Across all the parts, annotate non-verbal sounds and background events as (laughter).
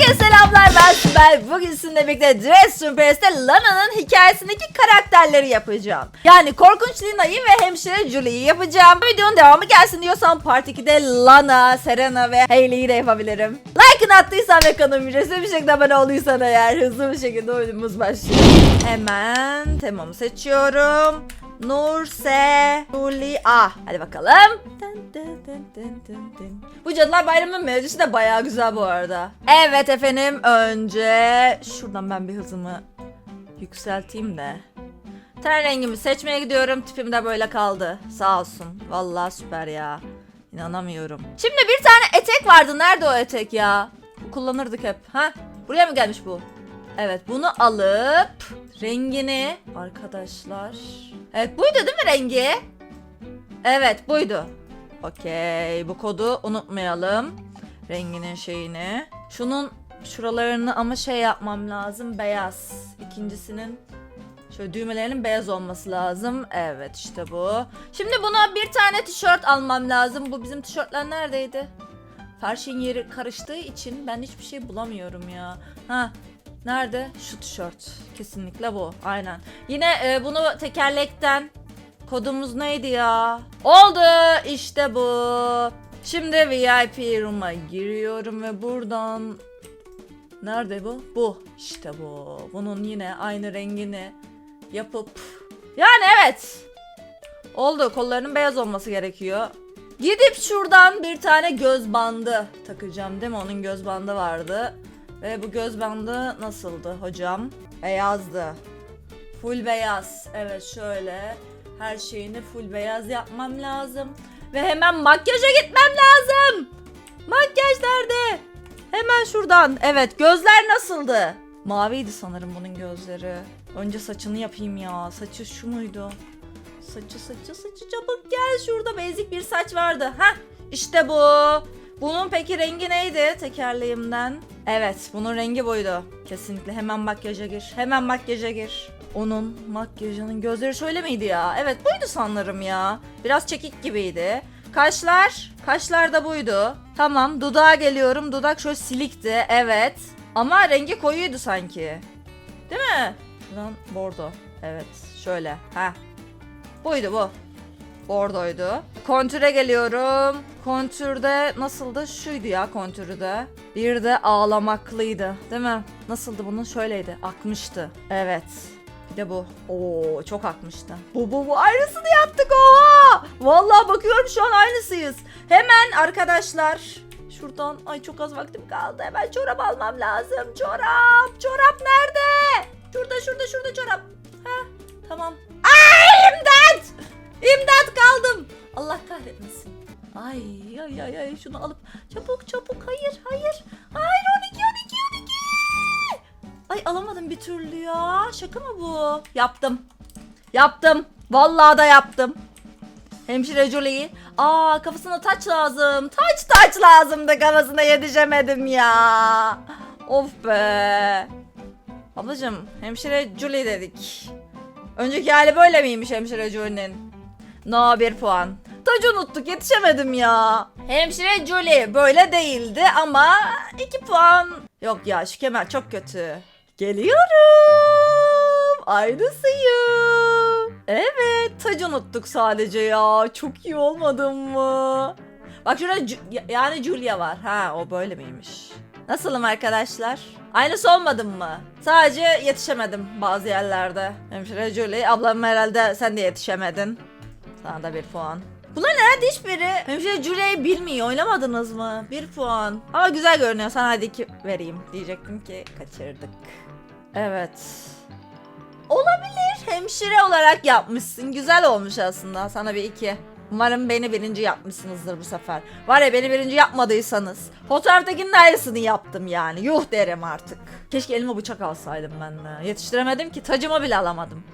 Herkese selamlar ben Sibel. Bugün sizinle birlikte Dress Supers'te Lana'nın hikayesindeki karakterleri yapacağım. Yani Korkunç Lina'yı ve Hemşire Julie'yi yapacağım. Videonun devamı gelsin diyorsan Part 2'de Lana, Serena ve Hailey'i de yapabilirim. Like'ını attıysan ve kanalıma ücretsiz bir şekilde abone olduysan eğer hızlı bir şekilde oyunumuz başlıyor. Hemen temamı seçiyorum. Nurse Julie A. Hadi bakalım. Bu Cadılar Bayramı mevzusu da bayağı güzel bu arada. Evet efendim önce şuradan ben bir hızımı yükselteyim de. Ten rengimi seçmeye gidiyorum. Tipim de böyle kaldı. Sağ olsun. Vallahi süper ya. İnanamıyorum. Şimdi bir tane etek vardı. Nerede o etek ya? Kullanırdık hep. Ha? Buraya mı gelmiş bu? Evet bunu alıp rengini arkadaşlar. Evet buydu değil mi rengi? Evet buydu. Okey bu kodu unutmayalım. Renginin şeyini. Şunun şuralarını ama şey yapmam lazım beyaz. İkincisinin şöyle düğmelerinin beyaz olması lazım. Evet işte bu. Şimdi buna bir tane tişört almam lazım. Bu bizim tişörtler neredeydi? Farşin yeri karıştığı için ben hiçbir şey bulamıyorum ya. Ha Nerede? Şu tişört. Kesinlikle bu. Aynen. Yine e, bunu tekerlekten kodumuz neydi ya? Oldu. İşte bu. Şimdi VIP room'a giriyorum ve buradan Nerede bu? Bu. İşte bu. Bunun yine aynı rengini yapıp Yani evet. Oldu. Kollarının beyaz olması gerekiyor. Gidip şuradan bir tane göz bandı takacağım değil mi? Onun göz bandı vardı. Ve bu göz bandı nasıldı hocam? Beyazdı. Full beyaz. Evet şöyle. Her şeyini full beyaz yapmam lazım. Ve hemen makyaja gitmem lazım. Makyaj nerede? Hemen şuradan. Evet gözler nasıldı? Maviydi sanırım bunun gözleri. Önce saçını yapayım ya. Saçı şu muydu? Saçı saçı saçı çabuk gel. Şurada basic bir saç vardı. Hah işte bu. Bunun peki rengi neydi tekerleğimden? Evet bunun rengi buydu. Kesinlikle hemen makyaja gir. Hemen makyaja gir. Onun makyajının gözleri şöyle miydi ya? Evet buydu sanırım ya. Biraz çekik gibiydi. Kaşlar. Kaşlar da buydu. Tamam dudağa geliyorum. Dudak şöyle silikti. Evet. Ama rengi koyuydu sanki. Değil mi? Şuradan bordo. Evet şöyle. Ha. Buydu bu. Bordoydu. Kontüre geliyorum. Kontürde nasıldı? Şuydu ya kontürü de. Bir de ağlamaklıydı. Değil mi? Nasıldı bunun? Şöyleydi. Akmıştı. Evet. Bir de bu. Oo çok akmıştı. Bu bu bu aynısını yaptık oha. Vallahi bakıyorum şu an aynısıyız. Hemen arkadaşlar şuradan ay çok az vaktim kaldı. Hemen çorap almam lazım. Çorap. Çorap nerede? Şurada şurada şurada çorap. Heh, tamam. Ay imdat! İmdat kaldım. Allah kahretmesin. Ay ay ay ay şunu alıp çabuk çabuk hayır hayır. Hayır 12 12 12. Ay alamadım bir türlü ya. Şaka mı bu? Yaptım. Yaptım. Vallahi da yaptım. Hemşire Julie'yi. Aa kafasına taç lazım. Taç taç lazımdı kafasına yetişemedim ya. Of be. Ablacım hemşire Julie dedik. Önceki hali böyle miymiş hemşire Julie'nin? No bir puan. Tacı unuttuk yetişemedim ya. Hemşire Julie böyle değildi ama iki puan. Yok ya şu kemer çok kötü. Geliyorum. Aynısıyım. Evet tacı unuttuk sadece ya. Çok iyi olmadım mı? Bak şurada yani Julia var. Ha o böyle miymiş? Nasılım arkadaşlar? Aynısı olmadım mı? Sadece yetişemedim bazı yerlerde. Hemşire Julie ablam herhalde sen de yetişemedin. Sana da bir puan. Bunlar nerede hiçbiri? Hemşire Julia'yı bilmiyor. Oynamadınız mı? Bir puan. Ama güzel görünüyor. Sana hadi iki vereyim. Diyecektim ki kaçırdık. Evet. Olabilir. Hemşire olarak yapmışsın. Güzel olmuş aslında. Sana bir iki. Umarım beni birinci yapmışsınızdır bu sefer. Var ya beni birinci yapmadıysanız. Fotoğraftakinin aynısını yaptım yani. Yuh derim artık. Keşke elime bıçak alsaydım ben de. Yetiştiremedim ki tacımı bile alamadım.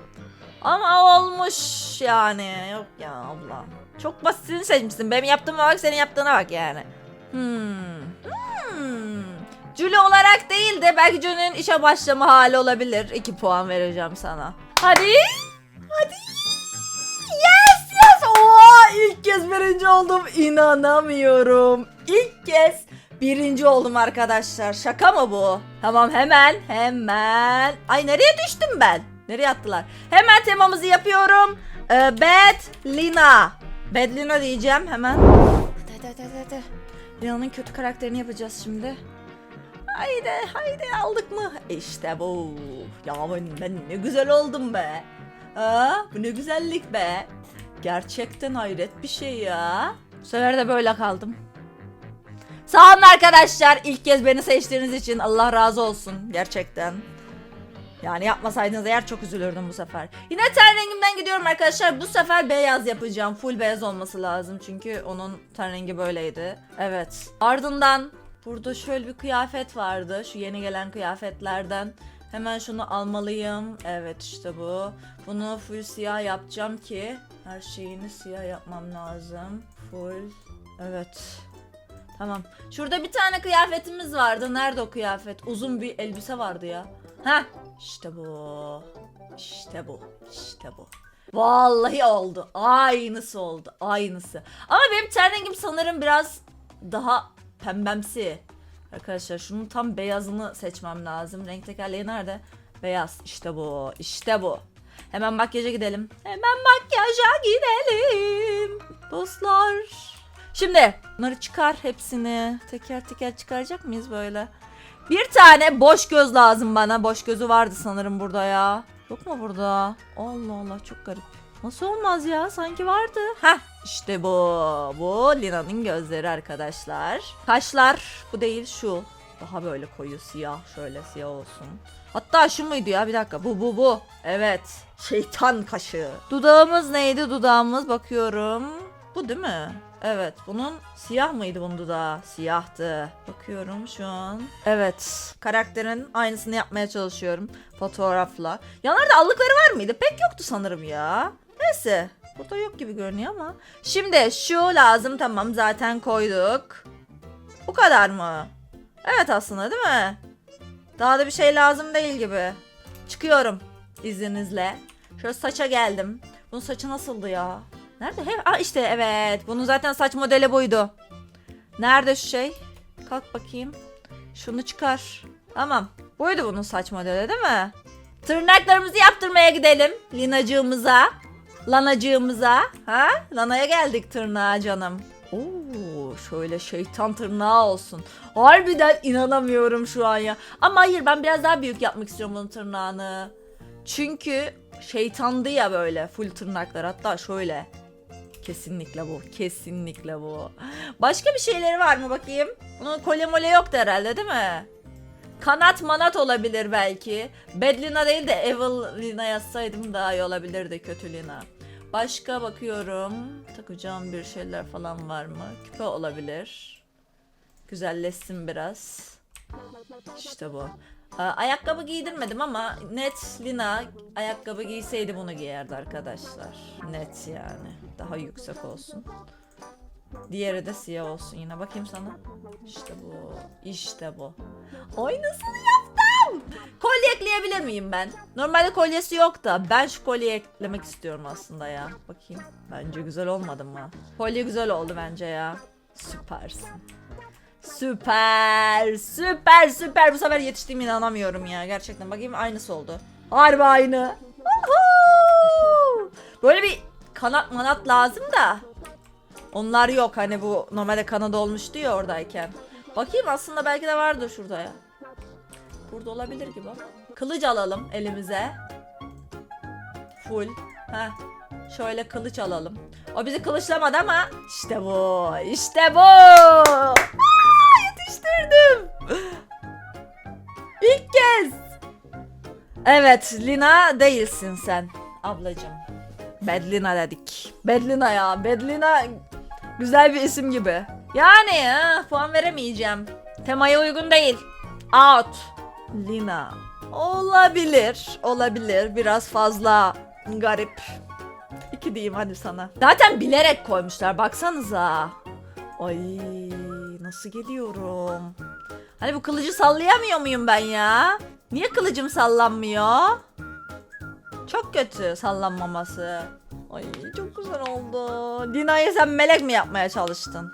Ama olmuş yani. Yok ya abla. Çok basitini seçmişsin. Benim yaptığıma bak senin yaptığına bak yani. Hmm. Hmm. Julie olarak değil de belki Julie'nin işe başlama hali olabilir. 2 puan vereceğim sana. Hadi. Hadi. Yes yes. Oha ilk kez birinci oldum. İnanamıyorum. İlk kez Birinci oldum arkadaşlar. Şaka mı bu? Tamam hemen hemen. Ay nereye düştüm ben? Nereye attılar? Hemen temamızı yapıyorum. Ee, Bad Lina. Bad Lina diyeceğim hemen. Hadi hadi hadi hadi. Lina'nın kötü karakterini yapacağız şimdi. Haydi haydi aldık mı? İşte bu. Ya ben, ben ne güzel oldum be. Ha, bu ne güzellik be. Gerçekten hayret bir şey ya. Bu sefer de böyle kaldım. Sağ olun arkadaşlar. İlk kez beni seçtiğiniz için Allah razı olsun. Gerçekten. Yani yapmasaydınız eğer çok üzülürdüm bu sefer. Yine ten rengimden gidiyorum arkadaşlar. Bu sefer beyaz yapacağım. Full beyaz olması lazım. Çünkü onun ten rengi böyleydi. Evet. Ardından burada şöyle bir kıyafet vardı. Şu yeni gelen kıyafetlerden. Hemen şunu almalıyım. Evet işte bu. Bunu full siyah yapacağım ki her şeyini siyah yapmam lazım. Full. Evet. Tamam. Şurada bir tane kıyafetimiz vardı. Nerede o kıyafet? Uzun bir elbise vardı ya. Ha? İşte bu. İşte bu. İşte bu. Vallahi oldu. Aynısı oldu. Aynısı. Ama benim ten rengim sanırım biraz daha pembemsi. Arkadaşlar şunun tam beyazını seçmem lazım. Renk tekerleği nerede? Beyaz. İşte bu. İşte bu. Hemen makyaja gidelim. Hemen makyaja gidelim. Dostlar. Şimdi bunları çıkar hepsini. Teker teker çıkaracak mıyız böyle? Bir tane boş göz lazım bana. Boş gözü vardı sanırım burada ya. Yok mu burada? Allah Allah çok garip. Nasıl olmaz ya? Sanki vardı. Heh işte bu. Bu Lina'nın gözleri arkadaşlar. Kaşlar bu değil şu. Daha böyle koyu siyah. Şöyle siyah olsun. Hatta şu muydu ya? Bir dakika. Bu bu bu. Evet. Şeytan kaşı. Dudağımız neydi? Dudağımız bakıyorum. Bu değil mi? Evet. Bunun siyah mıydı bunun dudağı? Siyahtı. Bakıyorum şu an. Evet. Karakterin aynısını yapmaya çalışıyorum. Fotoğrafla. Yanlarda allıkları var mıydı? Pek yoktu sanırım ya. Neyse. Burada yok gibi görünüyor ama. Şimdi şu lazım. Tamam zaten koyduk. Bu kadar mı? Evet aslında değil mi? Daha da bir şey lazım değil gibi. Çıkıyorum izninizle. Şöyle saça geldim. Bunun saçı nasıldı ya? Nerede? He, Aa işte evet. Bunun zaten saç modeli buydu. Nerede şu şey? Kalk bakayım. Şunu çıkar. Tamam. Buydu bunun saç modeli değil mi? Tırnaklarımızı yaptırmaya gidelim. Linacığımıza. Lanacığımıza. Ha? Lana'ya geldik tırnağa canım. Oo, şöyle şeytan tırnağı olsun. Harbiden inanamıyorum şu an ya. Ama hayır ben biraz daha büyük yapmak istiyorum bunun tırnağını. Çünkü şeytandı ya böyle full tırnaklar hatta şöyle. Kesinlikle bu. Kesinlikle bu. Başka bir şeyleri var mı bakayım? Bunun kolye mole yoktu herhalde değil mi? Kanat manat olabilir belki. Bad Lina değil de Evil Lina yazsaydım daha iyi olabilirdi kötü Lina. Başka bakıyorum. Takacağım bir şeyler falan var mı? Küpe olabilir. Güzelleşsin biraz. İşte bu. Aa, ayakkabı giydirmedim ama net Lina ayakkabı giyseydi bunu giyerdi arkadaşlar. Net yani. Daha yüksek olsun. Diğeri de siyah olsun yine. Bakayım sana. İşte bu. İşte bu. Aynısını yaptım. Kolye ekleyebilir miyim ben? Normalde kolyesi yok da ben şu kolyeyi eklemek istiyorum aslında ya. Bakayım. Bence güzel olmadı mı? Kolye güzel oldu bence ya. Süpersin. Süper, süper, süper. Bu sefer yetiştiğime inanamıyorum ya. Gerçekten bakayım aynısı oldu. Harbi aynı. Böyle bir kanat manat lazım da. Onlar yok hani bu normalde kanadı olmuştu ya oradayken. Bakayım aslında belki de vardır şurada ya. Burada olabilir gibi ama. Kılıç alalım elimize. Full. Heh. Şöyle kılıç alalım. O bizi kılıçlamadı ama işte bu. İşte bu. Yetiştirdim. İlk kez. Evet Lina değilsin sen ablacım. Bedlina dedik. Bedlina ya. Bedlina güzel bir isim gibi. Yani ya, puan veremeyeceğim. Temaya uygun değil. Out. Lina. Olabilir. Olabilir. Biraz fazla garip. İki diyeyim hadi sana. Zaten bilerek koymuşlar. Baksanıza. Ay nasıl geliyorum. Hani bu kılıcı sallayamıyor muyum ben ya? Niye kılıcım sallanmıyor? Çok kötü sallanmaması. Ay çok güzel oldu. Dina'yı sen melek mi yapmaya çalıştın?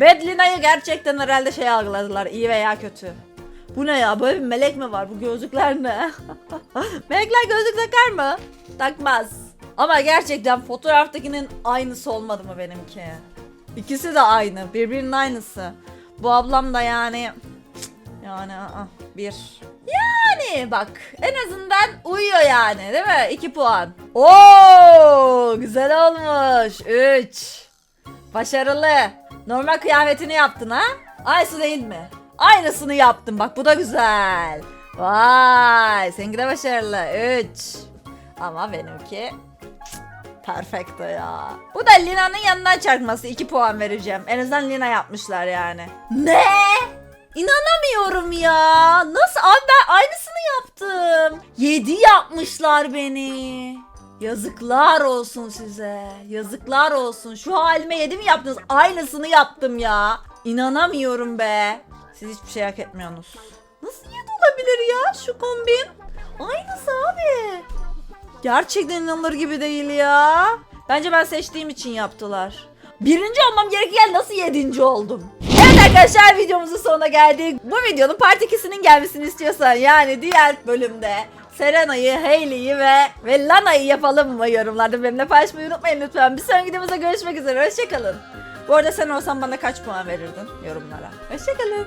Bad Lina'yı gerçekten herhalde şey algıladılar iyi veya kötü. Bu ne ya böyle bir melek mi var bu gözlükler ne? (laughs) Melekler gözlük takar mı? Takmaz. Ama gerçekten fotoğraftakinin aynısı olmadı mı benimki? İkisi de aynı birbirinin aynısı. Bu ablam da yani yani bir. Yani bak en azından uyuyor yani değil mi? 2 puan. Oo güzel olmuş. 3. Başarılı. Normal kıyafetini yaptın ha? Aynısı değil mi? Aynısını yaptım bak bu da güzel. Vay seninki de başarılı. 3. Ama benimki Perfecto ya. Bu da Lina'nın yanından çarpması 2 puan vereceğim. En azından Lina yapmışlar yani. Ne? İnanamıyorum ya. Nasıl? Abi ben aynısını yaptım. 7 yapmışlar beni. Yazıklar olsun size. Yazıklar olsun. Şu halime 7 mi yaptınız? Aynısını yaptım ya. İnanamıyorum be. Siz hiçbir şey hak etmiyorsunuz. Nasıl 7 olabilir ya şu kombin? Aynısı abi. Gerçekten inanılır gibi değil ya. Bence ben seçtiğim için yaptılar. Birinci olmam gerekirken nasıl yedinci oldum? Evet arkadaşlar videomuzun sonuna geldik. Bu videonun part 2'sinin gelmesini istiyorsan yani diğer bölümde Serena'yı, Hailey'i ve, ve Lana'yı yapalım mı yorumlarda benimle paylaşmayı unutmayın lütfen. Bir sonraki videomuzda görüşmek üzere. Hoşçakalın. Bu arada sen olsan bana kaç puan verirdin yorumlara? Hoşçakalın.